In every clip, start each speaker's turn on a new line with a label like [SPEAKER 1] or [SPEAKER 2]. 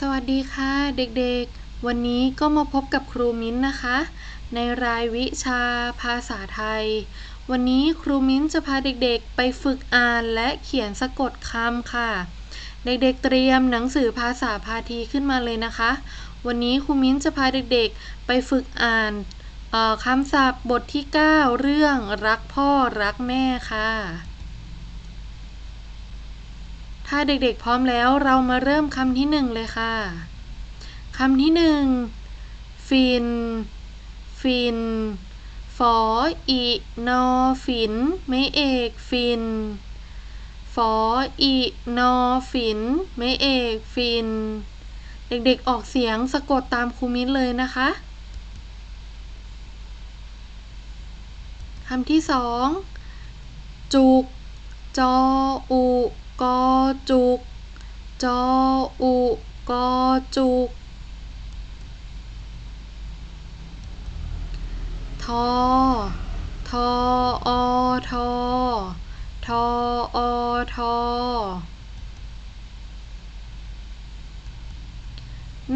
[SPEAKER 1] สวัสดีค่ะเด็กๆ วันนี้ก็มาพบกับครูมิ้นนะคะ ในรายวิชาภาษาไทย วันนี้ครูมิ้นจะพาเด็กๆ ไปฝึกอ่านและเขียนสะกดคำค่ะ เด็กๆเตรียมหนังสือภาษาพาทีขึ้นมาเลยนะคะ วันนี้ครูมิ้นจะพาเด็กๆ ไปฝึกอ่านคำศัพท์บทที่ 9 เรื่องรักพ่อรักแม่ค่ะ ถ้าเด็กๆพร้อมแล้วเรามาเริ่มคำที่หนึ่งเลยค่ะ คำที่หนึ่งฟิน ฟิน ฝออีนอฝิน ไม่เอกฟิน ฝออีนอฝิน ไม่เอกฟิน เด็กๆออกเสียงสะกดตามครูมิ้นเลยนะคะคำที่สองจุก จอ อุ กอจุก จออุ กอจุก ทอ ทออทอ ทออทอ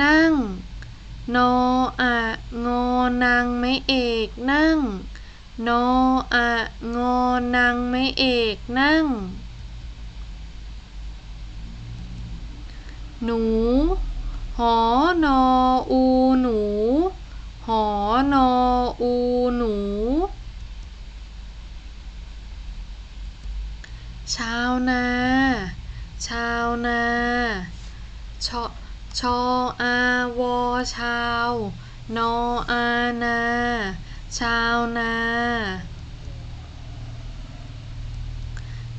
[SPEAKER 1] นั่ง นออะงอนางไม่เอกนั่ง นออะงอนางไม่เอกนั่ง หนู หอนออูหนู หอนออูหนู ชาวนา ชาวนาชอชออาวอชาว นออานา ชาวนา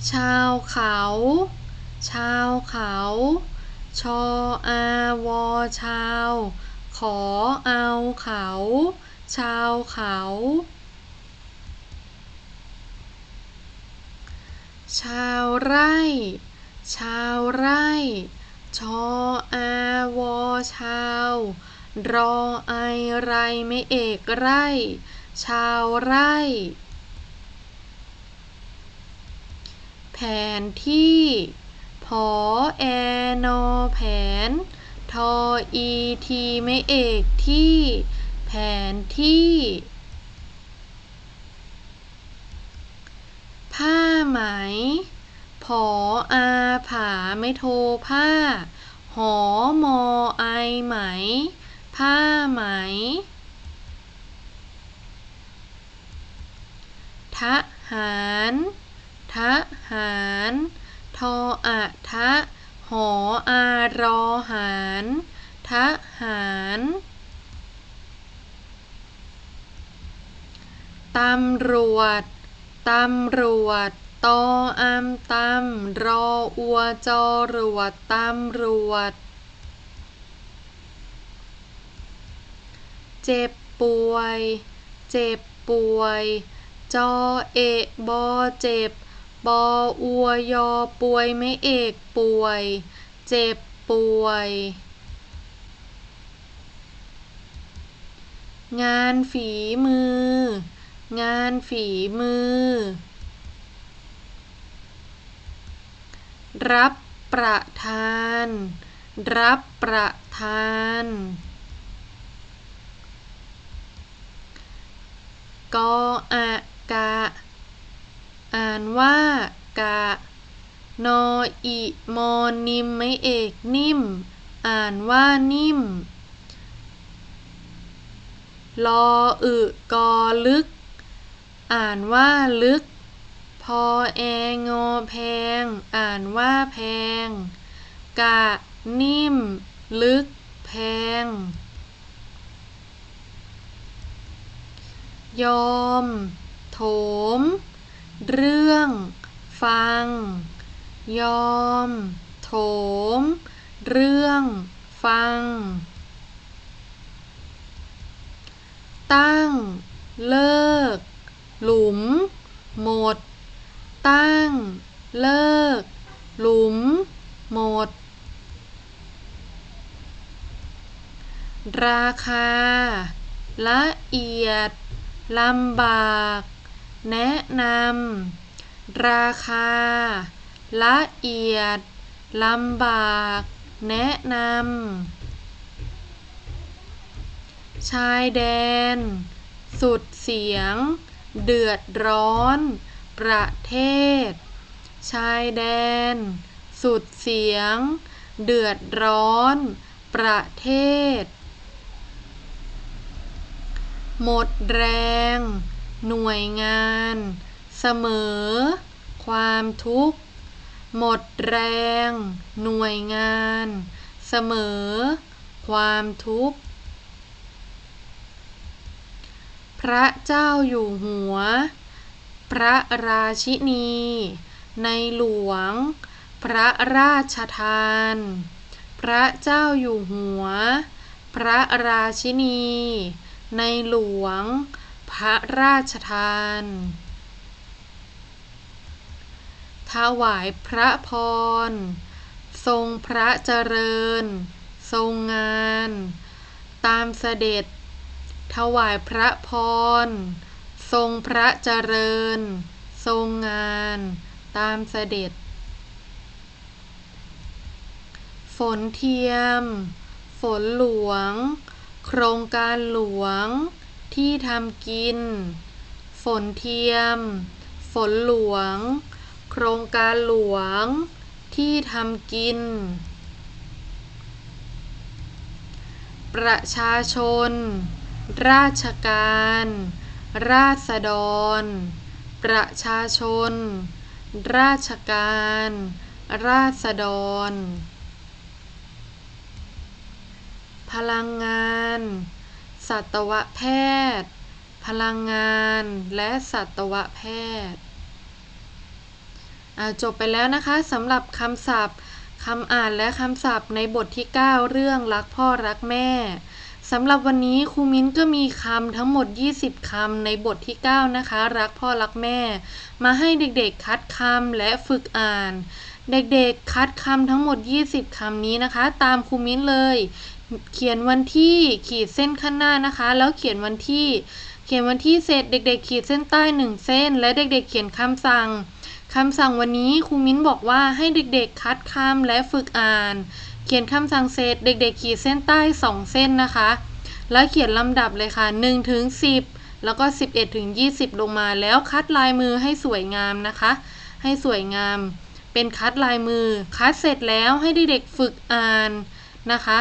[SPEAKER 1] ชาวเขา ชาวเขา ชออาวอชาว ขอเอาเขา ชาวเขาชาวไร่ ชาวไร่ ชออาวอชาว รอไอไรไม่เอกไร่ ชาวไร่ แผนที่ อแอนอแผน ทออีทีไม่เอกที่ แผนที่ ผ้าไหม ผออาผาไม่โทผ้า หอมอไอไหม ผ้าไหมทหารทหาร ออะทะ หออารอหารทะหารตำรวจ ตำรวจ ตออามตำรออัวจอรวดตำรวจ เจ็บป่วย เจ็บป่วย จอเอะบอเจ็บ ปออัวยอป่วยไม่เอกป่วย เจ็บป่วย งานฝีมือ งานฝีมือ รับประทาน รับประทานกออะกะ อ่านว่ากะ นออิมอนิมไม่เอกนิ่ม อ่านว่านิ่ม ลออึกอลึก อ่านว่าลึก พอแองอแพง อ่านว่าแพง กะ นิ่ม ลึก แพง ยอม โถม เรื่อง ฟัง ยอม โถม เรื่อง ฟัง ตั้ง เลิก หลุม หมด ตั้ง เลิก หลุม หมด ราคา ละเอียด ลำบาก แนะนำราคา ละเอียดลำบาก แนะนำชายแดน สุดเสียง เดือดร้อน ประเทศ ชายแดน สุดเสียง เดือดร้อน ประเทศ หมดแรง หน่วยงาน เสมอ ความทุกข์ หมดแรง หน่วยงาน เสมอ ความทุกข์ พระเจ้าอยู่หัว พระราชินี ในหลวง พระราชทาน พระเจ้าอยู่หัว พระราชินี ในหลวง ระราชทาน ถวายพระพร ทรงพระเจริญ ทรงงาน ตามเสด็จ ถวายพระพร ทรงพระเจริญ ทรงงาน ตามเสด็จ ฝนเทียม ฝนหลวง โครงการหลวง ที่ทำกิน ฝนเทียม ฝนหลวง โครงการหลวง ที่ทำกิน ประชาชน ราชการ ราษฎร ประชาชน ราชการ ราษฎร พลังงาน สัตวแพทย์ พลังงาน และสัตวแพทย์จบไปแล้วนะคะสำหรับคำศัพท์คำอ่านและคำศัพท์ในบทที่ 9 เรื่องรักพ่อรักแม่สำหรับวันนี้ครูมิ้นก็มีคำทั้งหมด 20 คำในบทที่ 9 นะคะ รักพ่อรักแม่ มาให้เด็กๆคัดคำและฝึกอ่าน เด็กๆคัดคำทั้งหมด 20 คำนี้นะคะ ตามครูมิ้นเลย เขียนวันที่ขีดเส้นข้างหน้านะคะ แล้วเขียนวันที่ เขียนวันที่เสร็จเด็ก ๆ ขีดเส้นใต้ 1 เส้น และเด็ก ๆ เขียนคำสั่งคำสั่งวันนี้ครูมิ้นบอกว่าให้เด็ก ๆ คัดคำและฝึกอ่าน เขียนคำสั่งเสร็จเด็ก ๆ ขีดเส้นใต้ 2 เส้นนะคะ แล้วเขียนลำดับเลยค่ะ1ถึง10 แล้วก็ 11ถึง20 ลงมาแล้วคัดลายมือให้สวยงามนะคะ ให้สวยงาม เป็นคัดลายมือ คัดเสร็จแล้วให้เด็กๆฝึกอ่านนะคะ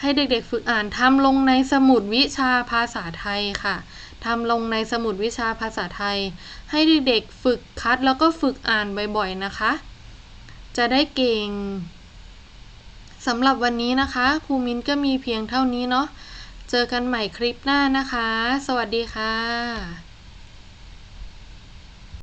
[SPEAKER 1] ให้เด็กๆฝึกอ่านทำลงในสมุดวิชาภาษาไทยค่ะทำลงในสมุดวิชาภาษาไทย ให้เด็กๆฝึกคัดแล้วก็ฝึกอ่านบ่อยๆนะคะ จะได้เก่งสำหรับวันนี้นะคะครูมินก็มีเพียงเท่านี้เนาะเจอกันใหม่คลิปหน้านะคะ สวัสดีค่ะ